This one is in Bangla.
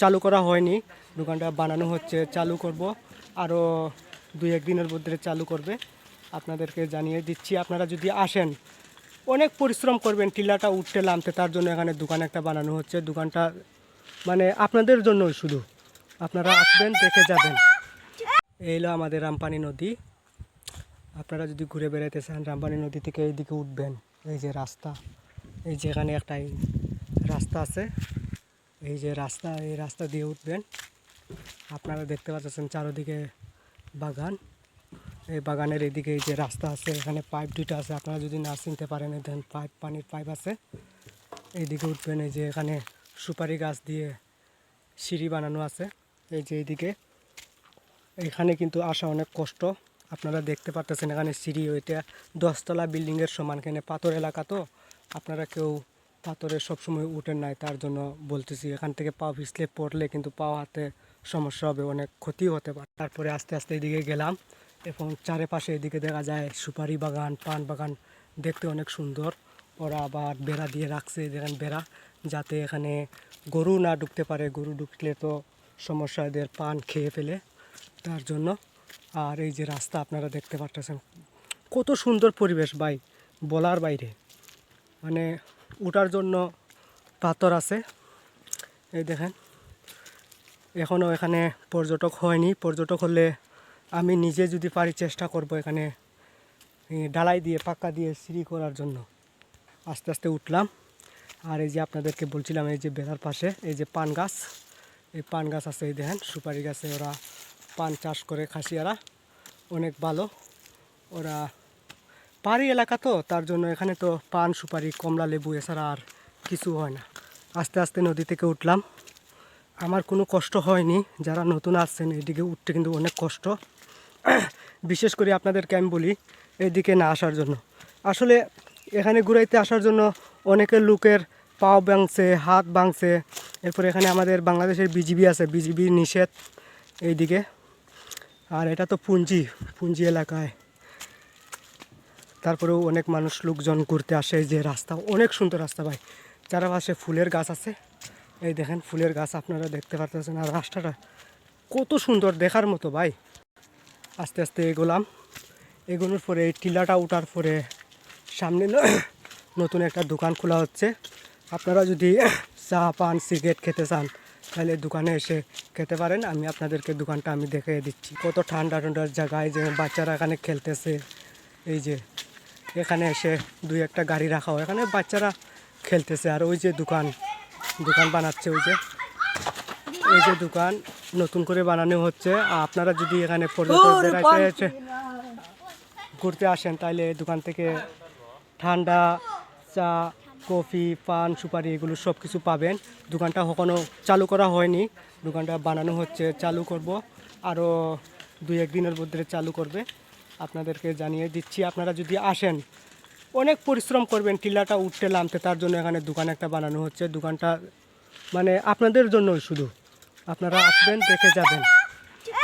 চালু করা হয়নি। দোকানটা বানানো হচ্ছে, চালু করব। আরও দুই একদিনের মধ্যে চালু করবে। আপনাদেরকে জানিয়ে দিচ্ছি, আপনারা যদি আসেন, অনেক পরিশ্রম করবেন, টিলাটা উঠতে নামতে, তার জন্য এখানে দোকান একটা বানানো হচ্ছে। দোকানটা মানে আপনাদের জন্য শুধু। আপনারা আসবেন, দেখে যাবেন। এই হলো আমাদের রামপানি নদী। আপনারা যদি ঘুরে বেড়াইতে চান, রামপানি নদী থেকে এইদিকে উঠবেন। এই যে রাস্তা। এই যে এখানে একটা রাস্তা আছে। এই যে রাস্তা, এই রাস্তা দিয়ে উঠবেন। আপনারা দেখতে পাচ্ছেন চারোদিকে বাগান। এই বাগানের এইদিকে এই যে রাস্তা আছে, এখানে পাইপ দুইটা আছে। আপনারা যদি না চিনতে পারেন দেখেন পাইপ, পানির পাইপ আছে। এইদিকে উঠবেন, এই যে এখানে সুপারি গাছ দিয়ে সিঁড়ি বানানো আছে, এই যে এইদিকে। এখানে কিন্তু আসা অনেক কষ্ট। আপনারা দেখতে পারতেছেন এখানে সিঁড়ি, ওইটা দশতলা বিল্ডিংয়ের সমান। এখানে পাথর এলাকা তো। আপনারা কেউ পাথরে সবসময় উঠেন নাই, তার জন্য বলতেছি এখান থেকে পা পিছলে পড়লে কিন্তু পা হাতে সমস্যা হবে, অনেক ক্ষতি হতে পারে। তারপরে আস্তে আস্তে এদিকে গেলাম এবং চারিপাশে এদিকে দেখা যায় সুপারি বাগান, পান বাগান দেখতে অনেক সুন্দর। ওরা আবার বেড়া দিয়ে রাখছে, দেখেন বেড়া, যাতে এখানে গরু না ঢুকতে পারে, গরু ঢুকলে তো সমস্যা এদের পান খেয়ে ফেলে। তার জন্য আর এই যে রাস্তা আপনারা দেখতে পাচ্ছেন কত সুন্দর পরিবেশ ভাই, বলার বাইরে। মানে ওঠার জন্য পাথর আছে। এই দেখেন। এখনও এখানে পর্যটক হয়নি। পর্যটক হলে আমি নিজে যদি পারি চেষ্টা করব এখানে ডালাই দিয়ে, পাক্কা দিয়ে সিঁড়ি করার জন্য। আস্তে আস্তে উঠলাম। আর এই যে আপনাদেরকে বলছিলাম, এই যে বেড়ার পাশে, এই যে পান গাছ, এই পান গাছ আছে, এই দেখেন, সুপারি গাছে ওরা পান চাষ করে, খাসিয়ারা অনেক ভালো। ওরা পাহাড়ি এলাকা তো, তার জন্য এখানে তো পান, সুপারি, কমলা, লেবু এছাড়া আর কিছু হয় না। আস্তে আস্তে নদী থেকে উঠলাম। আমার কোনো কষ্ট হয়নি, যারা নতুন আসছেন এদিকে উঠতে কিন্তু অনেক কষ্ট। বিশেষ করে আপনাদেরকে আমি বলি, এদিকে না আসার জন্য। আসলে এখানে ঘুরাইতে আসার জন্য অনেকের লোকের পাও ভাঙছে, হাত ভাঙছে। এরপরে এখানে আমাদের বাংলাদেশের বিজিবি আছে, বিজিবি নিষেধ এইদিকে। আর এটা তো পুঞ্জি পুঞ্জি এলাকায়। তারপরেও অনেক মানুষ লোকজন ঘুরতে আসে যে রাস্তা, অনেক সুন্দর রাস্তা ভাই। চারপাশে ফুলের গাছ আছে। এই দেখেন, ফুলের গাছ আপনারা দেখতে পারতেছেন। আর রাস্তাটা কত সুন্দর দেখার মতো ভাই। আস্তে আস্তে এগোলাম। এগোনোর পরে এই টিলাটা উঠার পরে সামনে নতুন একটা দোকান খোলা হচ্ছে। আপনারা যদি চা পান, সিগারেট খেতে চান, তাহলে দোকানে এসে খেতে পারেন। আমি আপনাদেরকে দোকানটা আমি দেখে দিচ্ছি। কত ঠান্ডা ঠান্ডার জায়গায় যে বাচ্চারা এখানে খেলতেছে। এই যে এখানে এসে দুই একটা গাড়ি রাখা হয়। এখানে বাচ্চারা খেলতেছে। আর ওই যে দোকান দোকান বানাচ্ছে ওই যে। এই যে দোকান নতুন করে বানানো হচ্ছে। আর আপনারা যদি এখানে পর্যটক বেড়াইতে এসে ঘুরতে আসেন তাহলে দোকান থেকে ঠান্ডা চা কফি পান সুপারি এগুলো সব কিছু পাবেন। দোকানটা কখনো চালু করা হয়নি। দোকানটা বানানো হচ্ছে চালু করব। আরও দুই একদিনের মধ্যে চালু করবে। আপনাদেরকে জানিয়ে দিচ্ছি, আপনারা যদি আসেন, অনেক পরিশ্রম করবেন টিলাটা উঠতে নামতে, তার জন্য এখানে দোকান একটা বানানো হচ্ছে। দোকানটা মানে আপনাদের জন্যই শুধু। আপনারা আসবেন, দেখে যাবেন।